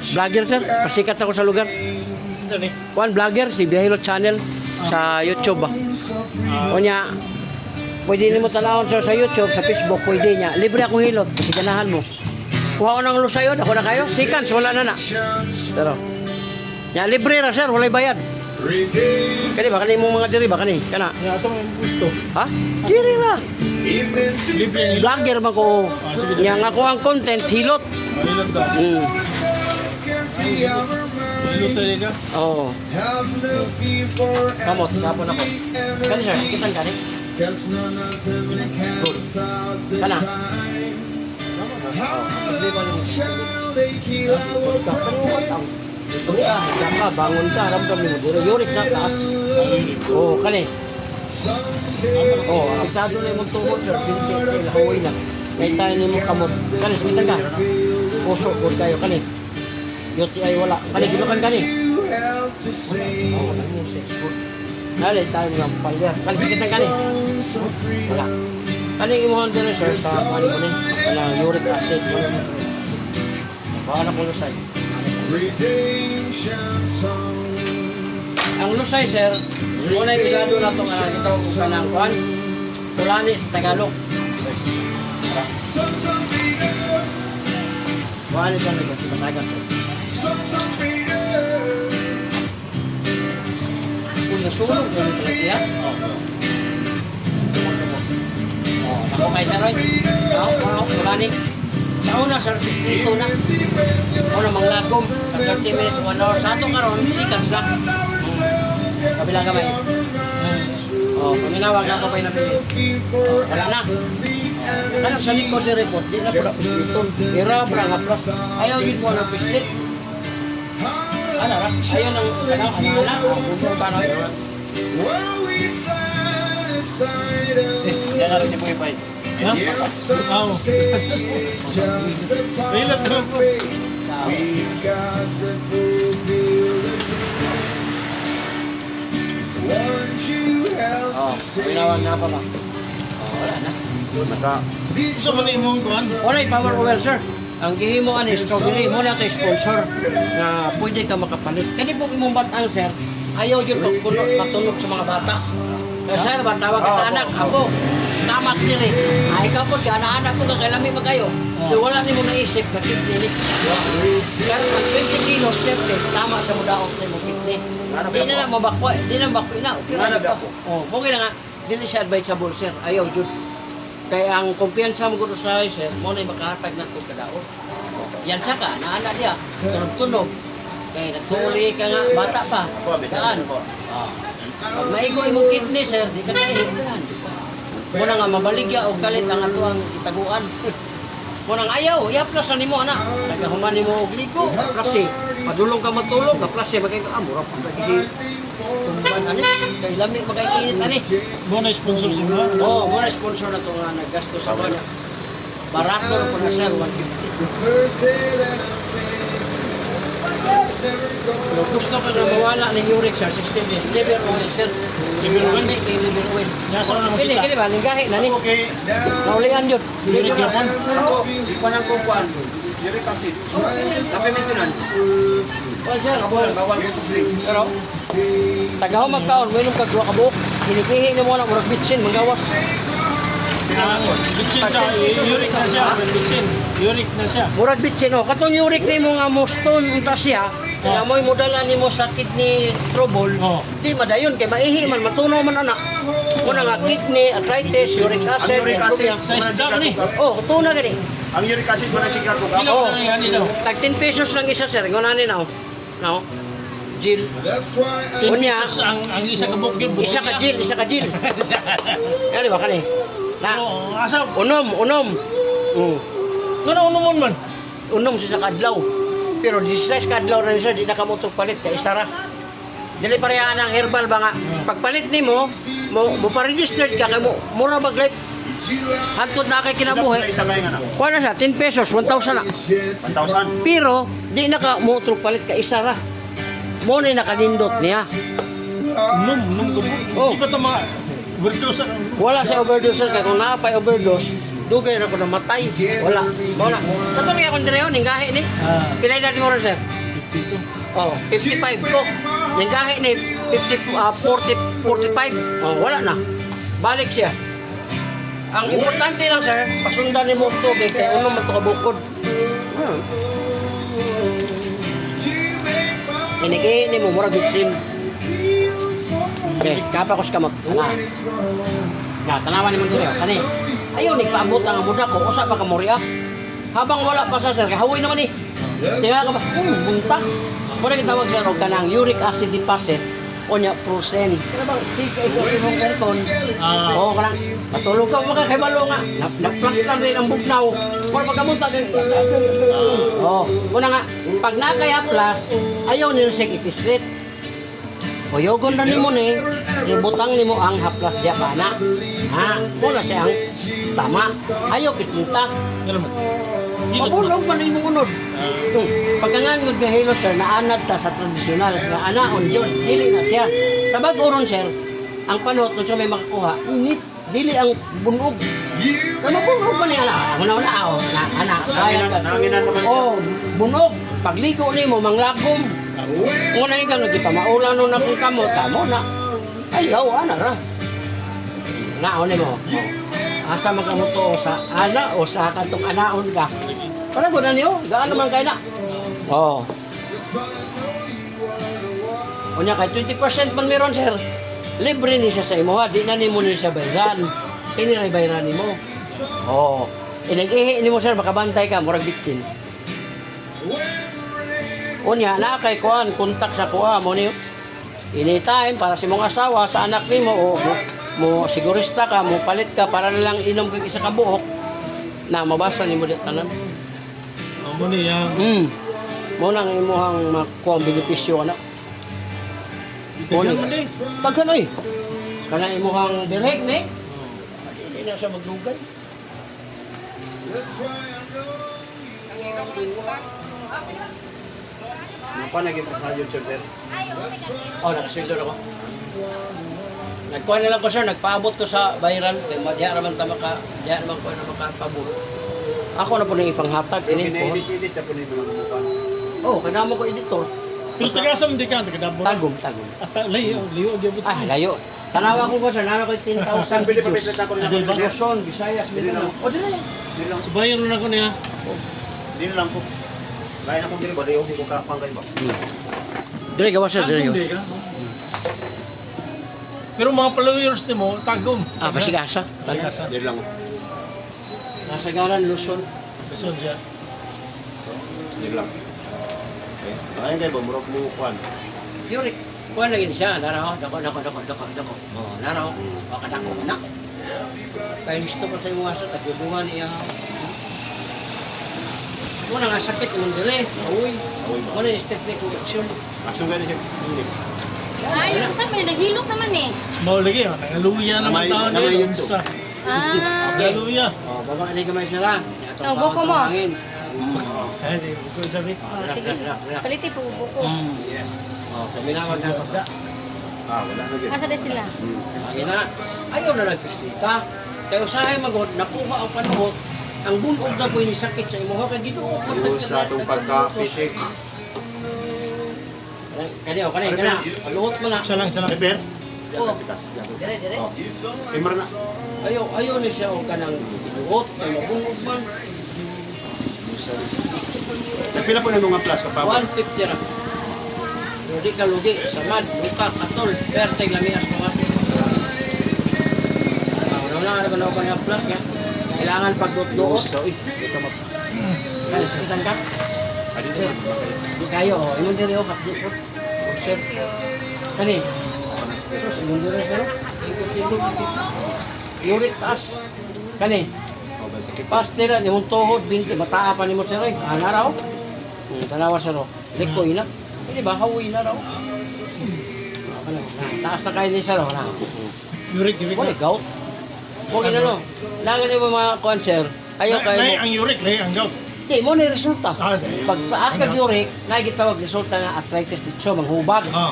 Vlogger sir, pasikat ako sa lugar. Kuan vlogger si Bihilo Channel sa YouTube ba. Ah, Unya pwede nimo tanawon sir sa YouTube, sa Facebook, pwede niya. Libre akong hilot kasi ganahan mo. Kuha ko ng lusayon, ako na kayo. Sikans, wala na na. Pero, ya, libre ra sir, walay bayad. Kani ba kani mo mga diri ba kani? Kana. Nga ito may gusto. Ha? Diri ra. Libre. Vlogger man ko. Nya nga ko ang content hilot. Malilot ka. Mm. Malilot talaga. Oh. Kamot, tapon ako. Kani sir, kitang kani. Good. Kana. Ka, bangon ka, ramdam mo. Duro yurik na taas. Oh, kani. Oh, apektado na yung tuhod, sir. Binti, kay lahuwi na. Kaya tayo ni mo kamot. Kani, sumita ka. Puso, good kayo, kani. Yuti ay wala. Kani, gilukan kani. Oh, nag-music, good. Kani, tayo ng palya. Kani, sikit na kani. Wala. Kani, imuhan din sir, sa kani mo ni. Kala, uric acid. Wala. Na ko lusay. Ang lusay, sir, muna yung ilado na ito nga ito kung kanang kuhan. Tulani sa Tagalog. Kuhan siya nito sa Tagalog. Kung nasulog, ganun talaga yan. Oh, ako kay Sir Roy. Ako, tulani. Sa dito na. Una, mga lagom. At 30 minutes, 1 hour. Sa ato karon, seconds lang. Hmm. Kabilang kamay. Hmm. Oh, paminawag na ako pa bili. Oh, wala na. Ano sa likod ni report, di na pala pisliton. Ira, bra nga plus. Ayaw yun mo ng pislit. Ano ra? Ayaw ng, ano, ano, ano, ano, ano, ano, Yan na rin si Boy Pai. Ha? Oo. Malilot ka po. Oh, paminawag na pa ba? Oh, wala na. Naka, Gusto mo na kuhan? Power oil, sir. Ang gihimo ani strawberry mo na to sponsor na pwede ka makapalit. Kani pong imong batang, sir. Ayaw jud pagpuno matunog sa mga bata. Sir, ba tawag ka sa anak, ako. Tamak diri. Ay ka po, ka anak ko kakailami mo kayo. Di wala ni mo naisip na kidney ni. Pero pag 20 kilos, sir, eh, tama sa mudaot ni mo kidney. Di na na mabakwa, di na mabakwa na. Okay na ka. Oh, mo kaya nga, dili siya advisable, sir. Ayaw jud. Kaya ang kumpiyansa mo ko sa sir, mo na makahatag na ito kadaot. Yan sa ka, naana diya, tunog-tunog. Kaya nagtuli ka nga, bata pa. Saan? Ah. Pag maigo imong kidney, sir, di ka nahihilan. Muna nga mabaligya o galit ang ato ang itaguan. Muna nga ayaw, i-aplasan ni mo, anak. Nagahuman ni mo og ligo, aplasi. Padulong ka matulog, aplasi. Magay ka, ah, mura pa ka sige. Tumban, ani. Kay lami, magay-init, ani. Mo na sponsor si mga. Oo, oh, muna sponsor na ito nga naggasto sa kanya. Barato na po na sir, 150. Kung gusto ka na mawala ng uric sir, 16 days, liver oil sir. Liver oil? Hindi, kay liver oil. Nasa na Kini, masita. kini ba, ninggahi na ni. Okay. Naulian yun. Uric yapon? Oo, ipanang kukuan. Uric acid. Sabi maintenance. Oh, sir, bawal, bawal ko drinks. Pero, tagaw magkaon, mo inom kag duha ka buok. Kinikihi ni mo na murag bitsin, magawas. Ah, bitsin siya. Uric na siya. Bitsin. Uric na siya. Murag bitsin oh. Katong uric ni mo nga muston unta siya. Oh. Nga mo'y mudala ni mo sa kidney trouble. Oh. Di madayon kay maihi man matunaw man ana. Muna nga kidney arthritis, uric acid, uric acid. insomnia. Sa isda ni. Oh, tuna gani. Ang uric acid mo na sigaw ko. Oh. Tag 10 pesos lang isa sir. Ngunani na. Now. Jill. Ten Unya. pesos ang ang isa ka bukid. Isa ka Jill, isa ka Jill. Yan ba kani? Na. Oh, asa? Unom, unom. Mm. Ano mo man? unom siya sa kadlaw. Pero 16 kadlaw na siya, di na kamutok palit, kay istara. Dili pareha ang herbal ba nga. Pagpalit ni mo, mo, mo pa-registered ka, kay mo, mura ba like, hantod na kay kinabuhi. Isa? Kuha na siya, 10 pesos, 1,000 na. 1,000. Pero, di na ka mutok palit, kay istara. Mo na nakanindot niya. Num, num ko. Oh. Di ba ito mga overdose? Wala sa overdose, kaya kung naapay overdose, dugay na ko namatay. Wala. Wala. Katuloy akong dire yun, gahi ni. Pilay dati mo rin, sir? 52. Oh, 55 ko. Yung gahi ni 50, ah, 40, 45. Oh, wala na. Balik siya. Ang importante lang, sir, pasundan ni mo ang tubig kaya unong man ito kabukod. Hmm. Inigi ni mo, mura gitsin. Okay, kapakos ka mag... Ana. Na, tanawan ni mo dito. Kani, ayaw ni paabot ang muda ko. Usa pa ka moriya. Habang wala pa sa sir, kahawi naman eh. Kaya ka ba, hmm, bunta. Muna kitawag sir, o kanang uric acid deposit o niya prosen. Kaya ba, sika ikaw sa mong aircon. Ah. Oo, kanang, matulog ka mga kaibalo nga. Na- Na-plaster din ang bugnaw. Para pagkamunta din. Oo, muna nga, pag nakaya plus, ayaw nila siya ipislit. Kuyogon na nimo ni, ibutang nimo ang haplas diya bana. Ha, muna siya ang tama. Ayaw pislinta. Ganun man. Imong unod. Ah, Tung, pagkangangod nga hilot sir, naanad ta sa tradisyonal nga anaon yun, dili na siya. Sa bag-oron sir, ang panot kung siya may makakuha, init, dili ang bunog. Na mabunog man niya na, una una ako, na ana, kaya ka. Nanginan naman. Oh, bunog. Pagligo ni mo, manglagom. Muna yung kang nagipamaulan nun akong kamo, tamo na. Ayaw, ana ra. Naon mo. Asa man ka mo to sa ana o sa katong anaon ka. Para ko na niyo, gaan naman kay na. Oo. Oh. Unya kay 20% man meron sir. Libre ni siya sa imo ha, di na nimo ni siya bayran. Kini ra bayran nimo. Oo. Oh. Inag-ihi nimo sir makabantay ka murag bitsin. Unya na kay kuan kontak sa kuha mo niyo. Anytime para sa mong asawa sa anak nimo o mo, mo sigurista ka mo palit ka para na lang inom kag isa ka buok na mabasa nimo di tanan. ang muni yang Mm. Mo nang imuhang makuha ang benepisyo ana. Mo ni. Taghan oy. Kana imuhang direct ni. Hindi na siya maglugay. Ano pa naging sa YouTube, sir? Oh, nakasildo ako. Nagkuha na lang ko sir, nagpaabot ko sa viral kay madya raman ta maka diya naman ko na makapabot. Ako na po nang ipanghatag ini ko. Pinedit-edit na po nito mga mukha. Oh, kanamo ko editor. Pero sa hindi ka, taga Davao. Tagom, tagom. At layo, liyo, gyud. Ah, layo. Tanawa ko ko sir, nana ko 10,000 Saan pwede pa videos. ako Hindi ba? nila? Luzon, Visayas, Mindanao. O, dili. Subayan na ako niya. Dili lang po. Lain akong dili ba? Di ako ko kapang kayo ba? Dili gawa sir, dili Tagom, di ka. Pero mga followers ni mo, tagom. Ah, pasigasa. Pasigasa. Dili lang. Nasagaran, Luzon. Luzon siya. Dili lang. Okay. Ayun kayo ba? Murag mo kuhan. Yuri, kuha lagi siya, naraw, dako, dako, dako, dako, dako. Oh, naraw, baka dako na. Kaya gusto pa sa iyo asa, tagulungan niya. Muna nga sakit awi. Awi ba? Muna yung step ko action. Action gani siya. Ay, sa may naghilok naman eh. Maulagi, oh. Nangaluya naman tao to. Sa Ah, Nangaluya. Oh, baba ni gamay sila. Oh, buko mo. Ay, di ko sabi. oh, sige. Paliti po buko. Mm. Yes. Oh, minawag na pagda. Ah, wala na dyan. Asa na sila? Hmm. Ay na, ayaw na nagpistita. Kaya usahay magod, nakuha ang panuhot, ang bunog na po ni sakit sa imo. Kaya dito, Yung sa itong pagka-pitik. Kani, o, kani, kani. Paluhot mo na. Siya lang, siya lang. Repair? Oh. Dire, dire. Oh. Timer na. Ayaw, ayaw ni siya o kanang buhot, ay mabunog man. Pila po na mga plus ka pa? 150 ra. Di ka lugi, samad, buka, katol, perte, lamias mga. Ah, Wala na nga na ko niya plus nga. Kailangan pagdot-doot. Ito mag... Kaya sakitan ka. Di kayo, o. Imong diri o, kapdot. Sir, kani. Terus, imong diri, sir. Uric taas. Kani. Oh. Pastera, yung tuhod, binti, mataa pa ni mo sir, eh. Ana raw. Hmm, tanawa sir, oh. Liko, ina. Hindi ba, hawi na raw. Na, taas na kayo ni sir, oh. Yurik, yurik. Wala, gout. Kung ina, no. Langan mo mga concert, ayaw kayo Lay mo. ang yurik, lay ang gout. Hindi, mo ni resulta. Ah, Pag taas ka uric, nakikitawag resulta nga arthritis dito, manghubag. Oh.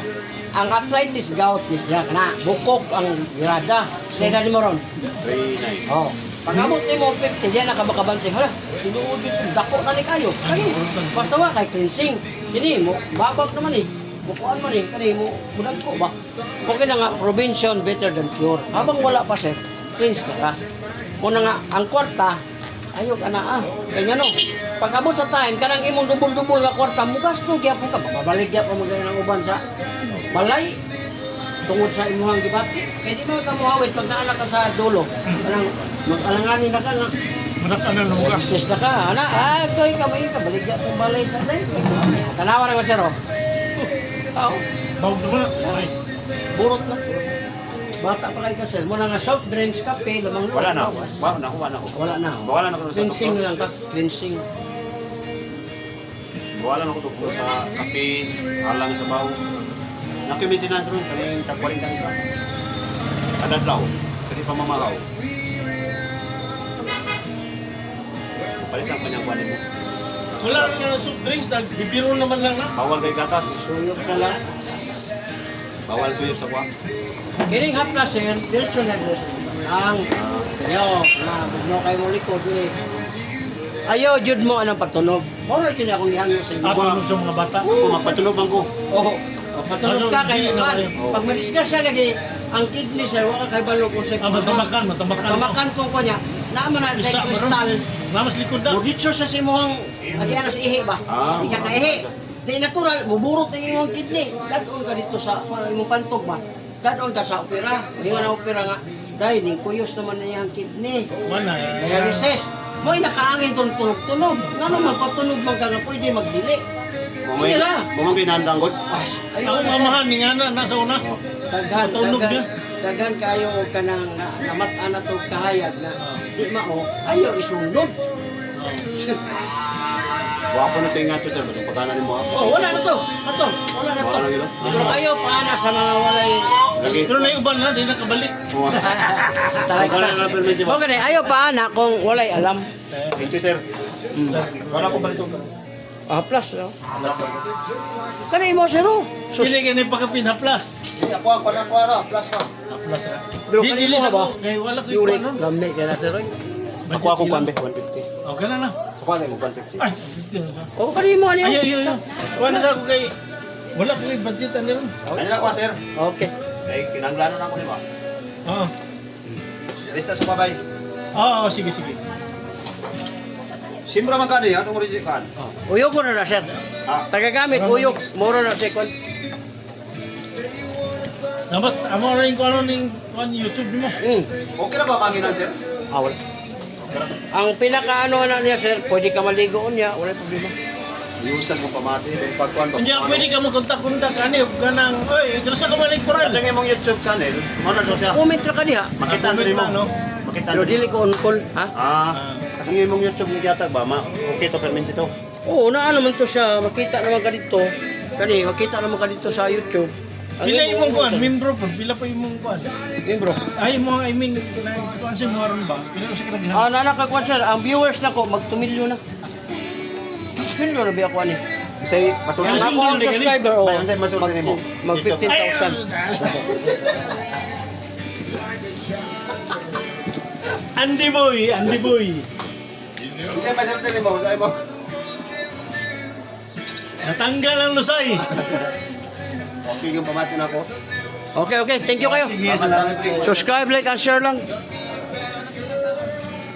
Ang arthritis gout ni siya, kana, bukok ang girada. Sa edad ni mo ron. Oh. Pag-abot ni mo 50, diyan na ka makabansing. Hala, sinuod dito, dako na ni kayo. Kani, basta wa kay cleansing. Sini mo, babag naman eh. Bukuan man eh, kani mo, budag ko ba? Okay na nga, prevention better than cure. Habang wala pa sir, cleanse ka ka. Muna nga, ang kwarta, ayo ka na ah. Kanya no, pag-abot sa time, kanang imong dubol-dubol nga kwarta, mo gasto gyapon ka, mabalik gyapon mo ganyan ang uban sa balay tungod sa imuhang gibati. Kaya di mo ka muhawit pag naanak ka sa dulo. Kanang mag-alanganin na ka nga. Madak ka na lumugas. Sis na ka, ana, ah, koy ka may ka balik gyapon balay sa day. Tanawa ra ko sir. oh. Tao, Bawag na ba? Okay. burot na. Bata pa kay ka sir, mo na nga soft drinks, kape, lamang Wala na ako. Wala na ako, wala na ako. Wala na. Wala na ako sa Cleansing doktor. lang ka, cleansing. Wala na ako doktor sa kape, halang sa bawo. Naki-maintenance ron, kaling tagwaling kang isa. Kadadlaw, kasi pamamaraw. Palitan pa niyang kuwanin mo. Wala rin nga ng soft drinks. Nagbibiro naman lang na. Bawal kay gatas. Suyok ka lang. Bawal suyop sa kuwa. Kining hapla sir, diretso na. Ang, ayo, na, bugno kayo mo likod, dili. Ayaw, jud mo anong patunog. Mora kini akong ihangyo sa inyo. Ako sa mga bata. Ako, magpatunog man ko. Oo. O, patunog ka kay Ano, na- Pag madiscuss siya lagi, ang kidney sir, wala kay balo kung sa Ah, matamakan, matamakan. Matamakan kung kanya. Naman na kay kristal. Namas likod na. Muditso sa simuhang agianas ihi ba? Ah, Ika ka ihi. Di natural, muburot ang imong kidney. Dadon ka dito sa para imong pantog ba? Dadon ka sa opera. Ingon na opera nga. Dahil ning kuyos naman na iyang kidney. Wala eh. Dialysis. Mo'y nakaangin tong tunog-tunog. Nga naman patunog man ka nga pwede magdili. Mumay, Hindi na. mumay pinandang ko. As, Ako mamahan ni nga na, nasa una. Daghan, Tunog daghan, niya. daghan kayo o kanang na, namatan na to kahayag na di mao, ayo isundod. Wapo na ito yung nga to, sir. Batong pagkanan ni mo ako. Oh, wala na to. Ato, wala na to. Wala na yun. Pero kayo paana sa mga walay Lagi. Pero na uban na, di nakabalik. Wala na permit mo. Okay, ayo paana kung walay alam. Thank you, sir. Mm. Wala ko balik ito. Ah, plus, no? Kanay mo, siro. Sus, Hindi ka na pakapin plus. Ako, ako na, ako. Plus pa. Plus ah. Kanino dili sa ba? ko. Kaya wala ko Yuri, yung ano. lamig ka na, siro. Ako, ako, kwan, 150. Okay na na. Ako, ako, 150. Ay, hindi na. Oh, kanay mo, ano Ayo, ayo, ayo. Wala sa ako kay... Wala ko yung budget, ano rin. Ano lang ko, sir? Okay. Ay, kinanglanan ako, di ba? Oo. Lista sa babay. Oo, sige, sige. Simbra man ka niya, itong original kan. Oh, uyog mo na na, sir. Ah, Tagagamit, uyog. Moro na. Kwan- Dapat, amo rin ko ano ning YouTube mo. Mm. okay na ba kami na, sir? Ah, wala. Ang pinaka-ano na niya, sir, pwede ka maligo niya, wala problema. Iusan mo pamati, yung pagkuhan ba? Kanya, pwede ka mo kontak-kontak, ano yung kanang, oy, gusto ka koral. At yung imong YouTube channel, ano na siya? Comment ra ka diha. Makita Comment rin mo. no? Makita Pero rin dili ko on-call, ha? Ah, ang imong YouTube ni Gatag ba? Ma, okay to permit ito. Oo, naa naman to siya. Makita naman ka dito. Kani, makita naman ka dito sa YouTube. Pila imong- kuan, membro po, pila pa imong kuan. Membro. Ay, mo I mean, kuan sa mo ron ba? Pila sa kanang Ah, nana ka kwan, sir. Ang viewers na ko, mag 2 million na. Million na ba ako ani? Say, masulti Yes, ako ang subscriber, oh. Ayun, sir, masulti mo. Mag 15,000. Andy boy, Andy boy. Hindi, masulti mo. Sa mo. Natanggal ang lusay. Okay yung pamati na ako. Okay, okay. Thank you kayo. Subscribe, like, and share lang.